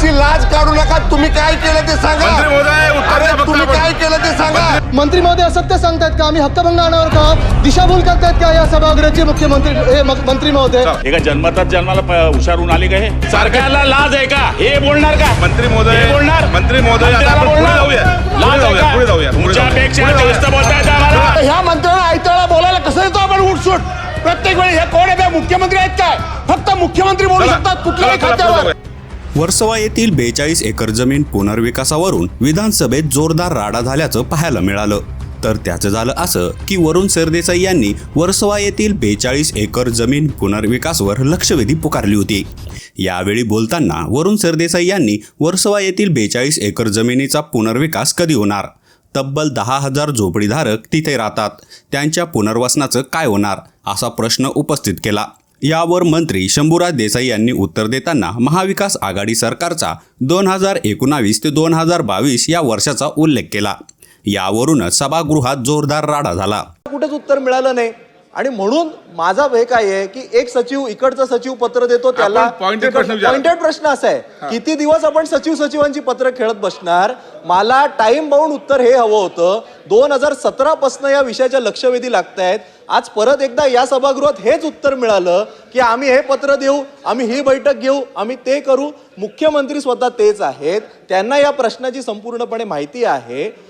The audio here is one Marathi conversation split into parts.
आमची लाज काढू नका. तुम्ही काय केलं ते सांगा. मंत्री महोदय, उत्तर अरे फक्त तुम्ही आपण. काय केलं ते सांगा. मंत्री महोदय असत्य सांगतायत का? आम्ही हक्कभंग आणणार का? दिशाभूल करतायत का या सभागृहाचे मुख्यमंत्री हे मग- मंत्री महोदय? हे का जन्मतात जन्माला प- हुशारून आले का हे? सरकारला लाज आहे का? हे बोलणार का? मंत्री महोदय हे बोलणार? मंत्री महोदय आता मंत्र्याला आपण पुढे बोलणार? जाऊया. पुढे लाज आहे जाऊया का? पुढे जाऊया पुढे जाऊया. तुमच्यापेक्षा पुढे जाऊया. जास्त बोलतायत आम्हाला? ह्या मंत्र्यांना आयतळा बोलायला कसं येतो आपण उठसूट? प्रत्येक वेळी हे कोण आहे? मुख्यमंत्री आहेत काय? फक्त मुख्यमंत्री बोलू चला, शकतात कुठल्याही चला, चला, पुढे खात्यावर. जाऊया. वर्सवा येथील बेचाळीस एकर जमीन पुनर्विकासावरून विधानसभेत जोरदार राडा झाल्याचं पाहायला मिळालं. तर त्याचं झालं असं की वरुण सरदेसाई यांनी वर्सवा येथील बेचाळीस एकर जमीन पुनर्विकासवर लक्षवेधी पुकारली होती. यावेळी बोलताना वरुण सरदेसाई यांनी वर्सवा येथील बेचाळीस एकर जमिनीचा पुनर्विकास कधी होणार? तब्बल दहा हजार झोपडीधारक तिथे राहतात. त्यांच्या पुनर्वसनाचं काय होणार? असा प्रश्न उपस्थित केला. यावर मंत्री शंभूराज देसाई यांनी उत्तर देताना महाविकास आघाडी सरकारचा दोन हजार एकोणावीस ते दोन हजार बावीस या वर्षाचा उल्लेख केला. यावरूनच सभागृहात जोरदार राडा झाला. कुठेच उत्तर मिळालं नाही. आणि म्हणून माझा हे काय आहे की एक सचिव इकडचा सचिव पत्र देतो त्याला. पॉइंटेड प्रश्न असा आहे. किती दिवस आपण सचिव सचिवांची पत्र खेळत बसणार? मला टाइम बाउंड उत्तर हे हवं होतं. दोन हजार सतरा पासून या विषयाच्या लक्षवेधी लागतायत. आज परत एकदा या सभागृहात हेच उत्तर मिळालं की आम्ही हे पत्र देऊ आम्ही ही बैठक घेऊ आम्ही ते करू. मुख्यमंत्री स्वतः तेच आहेत. त्यांना या प्रश्नाची संपूर्णपणे माहिती आहे.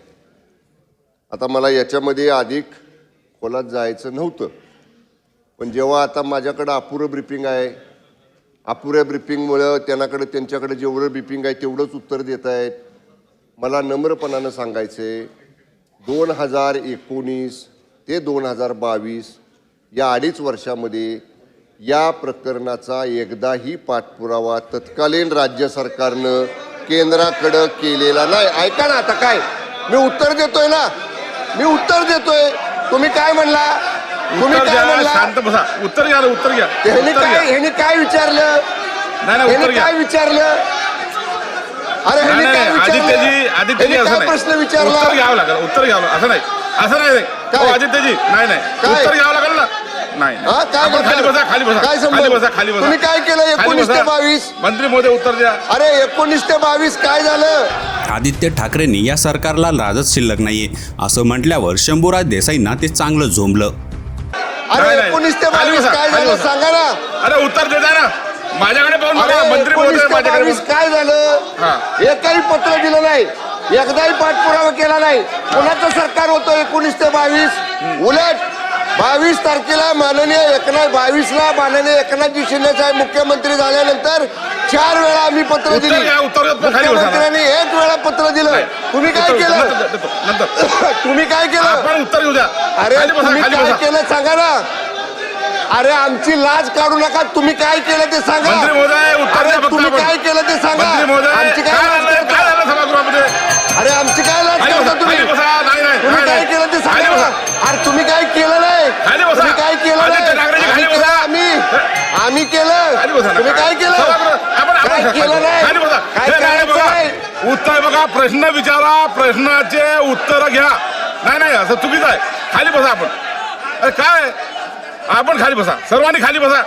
आता मला याच्यामध्ये अधिक खोलात जायचं नव्हतं. पण जेव्हा आता माझ्याकडं अपुरं ब्रिफिंग आहे अपुऱ्या ब्रिफिंगमुळं त्यांनाकडे त्यांच्याकडे जेवढं ब्रिफिंग आहे तेवढंच उत्तर देत आहेत. मला नम्रपणानं सांगायचे दोन हजार एकोणीस ते दोन हजार बावीस या अडीच वर्षामध्ये या प्रकरणाचा एकदाही पाठपुरावा तत्कालीन राज्य सरकारनं केंद्राकडं केलेला नाही. ऐका ना आता काय? मी उत्तर देतोय ना? मी उत्तर देतोय. तुम्ही काय म्हणला? तुम्ही उत्तर काय घ्या म्हणला? शांत बसा. उत्तर घ्या रे, उत्तर घ्या. ह्यानी उत्तर काय घ्या. ह्यानी काय विचारलं? नाही नाही उत्तर ह्यानी घ्या. काय विचारलं? अरे ह्यानी नाही काय नाही विचारलं? आदित्यजी आदित्यजी ह्यानी असं काय नाही. प्रश्न विचारला? उत्तर घ्यावं लागेल उत्तर घ्यावं लागेल. असं नाही असं नाही. काय? हो, आदित्यजी नाही नाही. काय? उत्तर घ्यावं लागेल ना. नाही. हा, काय आपण खाली म्हणता? बसा खाली बसा काय संबंध? खाली बसा खाली बसा तुम्ही काय केलं खाली 19 ते बसा. 22? मंत्री महोदय उत्तर द्या अरे एकोणीस ते बावीस काय झालं आदित्य ठाकरेंनी या सरकारला लाजच शिल्लक नाहीये असं म्हटल्यावर शंभूराज देसाईंना ते चांगलं झोंबलं अरे नाही, नाही. एकोणीस ते खाली बावीस बसा, काय खाली झालं बसा. सांगा ना अरे उत्तर देता ना माझ्याकडे पाहून अरे बघा मंत्री एकोणीस महोदय ते माझ्याकडे बावीस. काय झालं. एकही पत्र दिलं नाही एकदाही पाठपुरावा केला नाही कोणाचं सरकार होतं एकोणीस ते बावीस उलट बावीस तारखेला माननीय एकनाथ बावीसला माननीय एकनाथजी शिंदे साहेब मुख्यमंत्री झाल्यानंतर चार वेळा आम्ही पत्र उत्तर दिली. उत्तर खाली. मुख्यमंत्र्यांनी एक वेळा पत्र दिलं. तुम्ही काय उत्तर- केलं? नंतर देतो, नंतर. तुम्ही काय केलं? आपण उत्तर घेऊ द्या. अरे खाली बसा तुम्ही खाली काय बसा. केलं सांगा ना. अरे आमची लाज काढू नका. तुम्ही काय केलं ते सांगा. मंत्री महोदय उत्तर अरे फक्त तुम्ही आपण. काय केलं ते सांगा. मंत्री महोदय आमची काय काय लाज झालं? करता? काय झालं सभागृहामध्ये? अरे आमची काय लाज खाली करता बसा. तुम्ही? खाली बसा. नाही नाही तुम्ही नाही, काय नाही. केलं ते खाली सांगा बसा. ना. अरे तुम्ही काय केलं नाही खाली बसा. तुम्ही काय केलं आदित्य नाही ठाकरेजी, आम्ही खाली केलं बसा. आम्ही केलं. खाली बसा ना. तुम्ही काय केलं? आपण आपण काय खाली केलं बसा. नाही? खाली बसा. काय हे नाही करायचं नाही? बघा उत्तर बघा प्रश्न विचारा प्रश्नाचे उत्तर घ्या. नाही नाही असं चुकीचं आहे. खाली बसा आपण. अरे काय? आपण खाली बसा. सर्वांनी खाली बसा.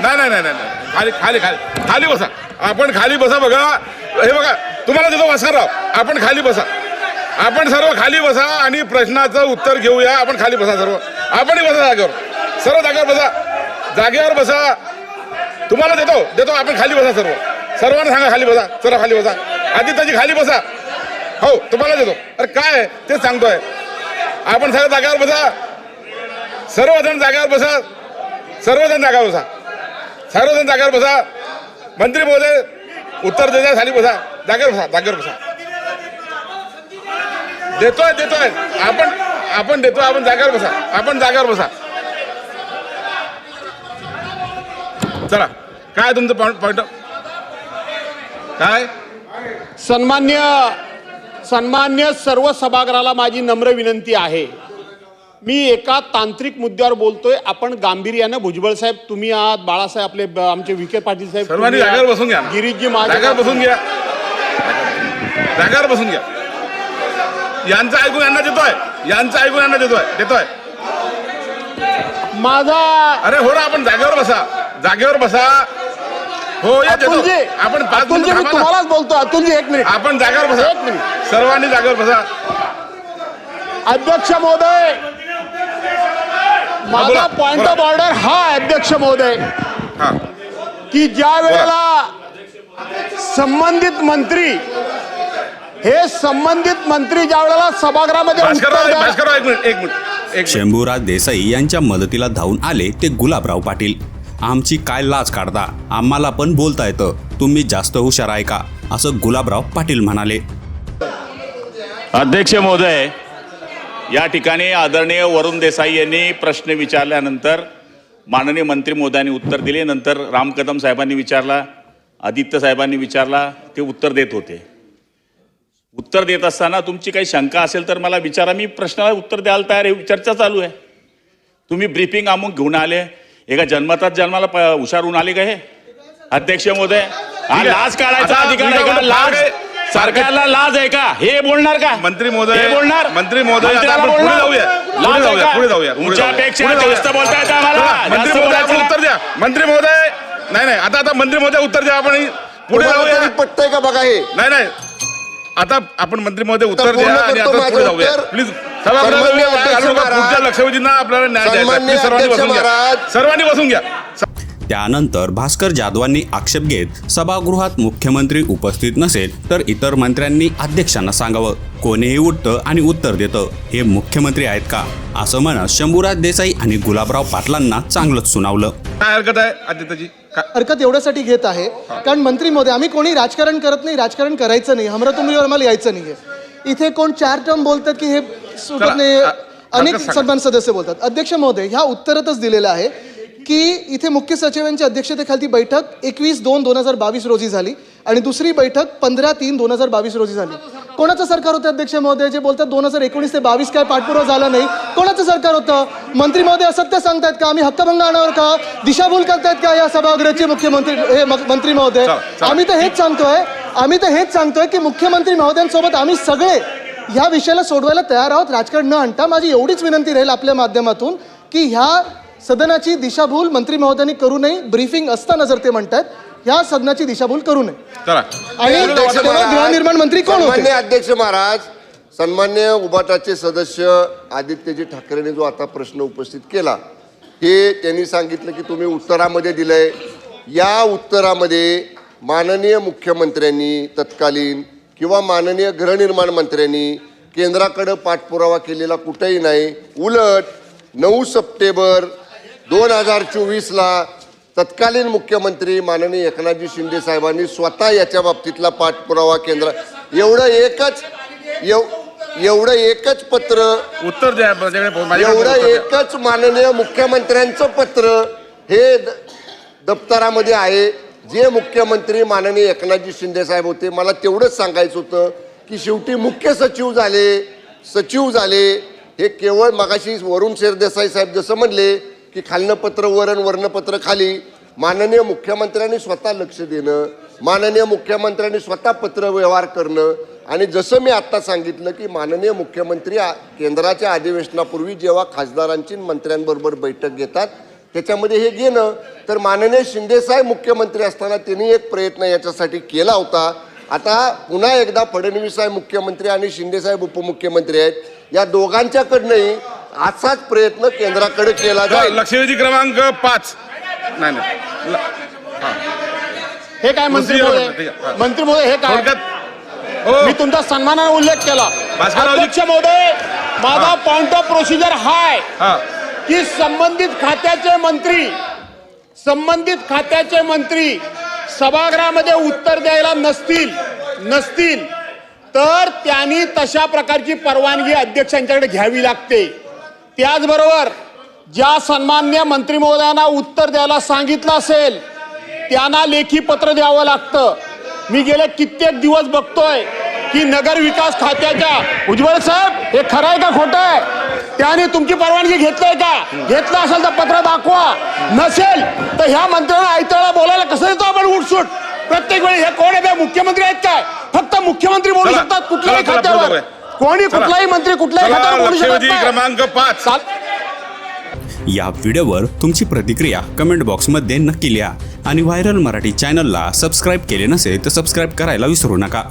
नाही नाही नाही नाही नाही. खाली खाली खाली. खाली बसा. आपण खाली बसा बघा. हे बघा तुम्हाला देतो भास्करराव आपण खाली बसा. आपण सर्व खाली बसा आणि प्रश्नाचं उत्तर घेऊया. आपण खाली बसा सर्व. आपणही बसा जागेवर. सर्व जागेवर बसा. जागेवर बसा. तुम्हाला देतो. देतो. आपण खाली बसा सर्व. सर्वांना सांगा खाली बसा. चला खाली बसा. आदित्यजी खाली बसा. हो तुम्हाला देतो. अरे काय? आहे? तेच सांगतोय. आपण सगळं जागेवर बसा. सर्वजण जागेवर बसा. सर्वजण जागेवर बसा. सर्वजण जागेवर बसा. मंत्री महोदय उत्तर देता खाली बसा. जागेवर बसा. जागेवर बसा. देतोय देतोय. आपण आपण देतोय. आपण जागेवर बसा. आपण जागेवर बसा. चला. काय तुमचं पॉईंट काय? सन्मान्य सन्मान्य सर्व सभागृहाला माझी नम्र विनंती आहे. मी एका तांत्रिक मुद्द्यावर बोलतोय. आपण गांभीर्यानं भुजबळ साहेब तुम्ही आहात बाळासाहेब आपले आमचे विखे पाटील साहेब बसून घ्या. गिरीशजी माझे जागेवर बसून घ्या. जागेवर बसून घ्या. यांचं ऐकून यांना देतोय. यांचं ऐकून यांना देतोय. देतोय. माझा अरे हो ना आपण जागेवर बसा. जागेवर बसा. हो आपण पाच. तुम्हालाच बोलतो. अतुलजी एक मिनिट. आपण जागेवर एक बसा मिनिट. सर्वांनी जागेवर बसा. अध्यक्ष महोदय माझा पॉइंट. ऑफ ऑर्डर हा अध्यक्ष महोदय की ज्या वेळेला संबंधित मंत्री हे संबंधित मंत्री ज्या वेळेला सभागृहामध्ये एक एक एक शंभूराज देसाई यांच्या मदतीला धावून आले ते गुलाबराव पाटील. आमची काय लाज काढता? आम्हाला पण बोलता येतं. तुम्ही जास्त हुशार आहे का? असं गुलाबराव पाटील म्हणाले. अध्यक्ष महोदय या ठिकाणी आदरणीय वरुण देसाई यांनी प्रश्न विचारल्यानंतर माननीय मंत्री मोदयांनी उत्तर दिले. नंतर राम कदम साहेबांनी विचारला आदित्य साहेबांनी विचारला ते उत्तर देत होते. उत्तर देत असताना तुमची काही शंका असेल तर मला विचारा. मी प्रश्नाला उत्तर द्यायला तयार आहे. चर्चा चालू आहे. तुम्ही ब्रीफिंग आमून घेऊन आले. एका जन्मतात जन्माला प- हुशार होऊन आले का हे? अध्यक्ष महोदय. हा आहे. लाज काढायचा आता अधिकार आहे का? लाज. सरकारला लाज आहे का? हे बोलणार का? मंत्री महोदय- हे बोलणार? मंत्री महोदय, आता मंत्र्याला आपण पुढे बोलणार? जाऊया. पुढे लाज आहे जाऊया, का? पुढे जाऊया, पुढे जाऊया. तुमच्यापेक्षा पुढे जाऊया. जास्त बोलता येतं आम्हाला. चला, जास्त मंत्री महोदय आपण बोलायचं उत्तर द्या. मंत्री महोदय नाही नाही आता आता मंत्री महोदय उत्तर द्या आपण पुढे तुम्हाला जाऊया. तरी पटतंय का बघा हे? नाही नाही. आता आपण मंत्री महोदय उत्तर द्या आणि आता पुढे जाऊया. प्लीज. पुढच्या लक्षवेधींना आपल्याला न्याय द्यायचा सर्वांनी बसून घ्या. सर्वांनी बसून घ्या त्यानंतर भास्कर जाधवांनी आक्षेप घेत सभागृहात मुख्यमंत्री उपस्थित नसेल तर इतर मंत्र्यांनी अध्यक्षांना सांगावं. कोणीही उठतं आणि उत्तर देतं. हे मुख्यमंत्री आहेत का? असं म्हणत शंभूराज देसाई आणि गुलाबराव पाटलांना चांगलंच सुनावलं. काय हरकत आहे आदित्यजी? हरकत एवढ्यासाठी घेत आहे कारण मंत्री महोदय आम्ही कोणी राजकारण करत नाही राजकारण करायचं नाही. हमरातुमरीवर आम्हाला यायचं नाहीये. इथे कोण चार टर्म बोलतात की हे सुटत नाही अनेक. सन्मान सदस्य बोलतात. अध्यक्ष महोदय ह्या उत्तरातच दिलेलं आहे. की इथे मुख्य सचिवांच्या अध्यक्षतेखाली बैठक एकवीस दोन दोन हजार बावीस रोजी झाली आणि दुसरी बैठक पंधरा तीन दोन हजार बावीस रोजी झाली. कोणाचं सरकार होतं अध्यक्ष महोदय? जे बोलतात दोन हजार एकोणीस ते बावीस काय पाठपुरावा झाला नाही. कोणाचं सरकार होतं? मंत्री महोदय असत्य सांगतायत का? आम्ही हक्कभंग आणणार का? दिशाभूल करतायत का या सभागृहाचे मुख्यमंत्री हे मंत्री महोदय. आम्ही तर हेच सांगतोय आम्ही तर हेच सांगतोय की मुख्यमंत्री महोदयांसोबत आम्ही सगळे ह्या विषयाला सोडवायला तयार आहोत. राजकारण न आणता माझी एवढीच विनंती राहील आपल्या माध्यमातून की ह्या सदनाची दिशाभूल मंत्री महोदयांनी करू नये. ब्रीफिंग असताना जर ते म्हणतात ह्या सदनाची दिशाभूल करू नये. चला. आणि अध्यक्ष महाराज, गृहनिर्माण मंत्री कोण सन्मान्य होते अध्यक्ष महाराज सन्मान्य उबाटाचे सदस्य आदित्यजी ठाकरेने जो आता प्रश्न उपस्थित केला हे त्यांनी सांगितलं की तुम्ही उत्तरामध्ये दिलंय. या उत्तरामध्ये माननीय मुख्यमंत्र्यांनी तत्कालीन किंवा माननीय गृहनिर्माण मंत्र्यांनी केंद्राकडे पाठपुरावा केलेला कुठेही नाही. उलट नऊ सप्टेंबर दोन हजार चोवीसला तत्कालीन मुख्यमंत्री माननीय एकनाथजी शिंदे साहेबांनी स्वतः याच्या बाबतीतला पाठपुरावा केंद्र एवढं एकच एव- एवढं एकच पत्र उत्तर द्या एवढं. एकच माननीय मुख्यमंत्र्यांचं पत्र हे द- दप्तरामध्ये आहे जे मुख्यमंत्री माननीय एकनाथजी शिंदे साहेब होते मला तेवढंच सांगायचं होतं की शेवटी मुख्य सचिव झाले सचिव झाले हे केवळ मगाशी वरुण शेरदेसाई साहेब जसं म्हणले की खालनं पत्र वरण वर्णपत्र खाली. माननीय मुख्यमंत्र्यांनी स्वतः लक्ष देणं माननीय मुख्यमंत्र्यांनी स्वतः पत्र व्यवहार करणं आणि जसं मी आत्ता सांगितलं की माननीय मुख्यमंत्री केंद्राच्या अधिवेशनापूर्वी जेव्हा खासदारांची मंत्र्यांबरोबर बैठक घेतात त्याच्यामध्ये हे घेणं. तर माननीय शिंदेसाहेब मुख्यमंत्री असताना त्यांनी एक प्रयत्न याच्यासाठी केला होता. आता पुन्हा एकदा फडणवीस साहेब मुख्यमंत्री आणि शिंदेसाहेब उपमुख्यमंत्री आहेत. या दोघांच्याकडनंही असाच प्रयत्न केंद्राकडे केला चला, जाईल. लक्षवेधी क्रमांक पाच. नाही हे. काय मंत्री महोदय. मंत्री महोदय हे. काय? हो. मी तुमचा सन्मानाने उल्लेख केला. अध्यक्ष महोदय माझा पॉइंट ऑफ प्रोसिजर हा आहे हा. की संबंधित खात्याचे मंत्री संबंधित खात्याचे मंत्री सभागृहामध्ये उत्तर द्यायला नसतील नसतील तर त्यांनी तशा प्रकारची परवानगी अध्यक्षांच्याकडे घ्यावी लागते. त्याचबरोबर ज्या सन्मान्य मंत्री महोदयांना उत्तर द्यायला सांगितलं असेल त्यांना लेखी पत्र द्यावं लागतं. मी गेले कित्येक दिवस बघतोय की नगर विकास खात्याच्या उज्ज्वल साहेब हे खरं आहे का खोटं आहे? त्याने तुमची परवानगी घेतलंय का? घेतलं असेल तर पत्र दाखवा. नसेल तर ह्या मंत्र्यांना आयतळा बोलायला कसं येतो आपण उठसूट? प्रत्येक वेळी हे कोण आहे? मुख्यमंत्री आहेत काय? फक्त मुख्यमंत्री बोलू शकतात कुठल्याही खात्यावर. कोणी. कुठलाही मंत्री कुठल्याही चला, खात्यावर बोलू शकत लक्षवेधी नाही. क्रमांक पाच चाल- या व्हिडिओवर तुमची प्रतिक्रिया कमेंट बॉक्समध्ये नक्की लिहा आणि व्हायरल मराठी चॅनलला सबस्क्राईब केले नसेल तर सबस्क्राईब करायला विसरू नका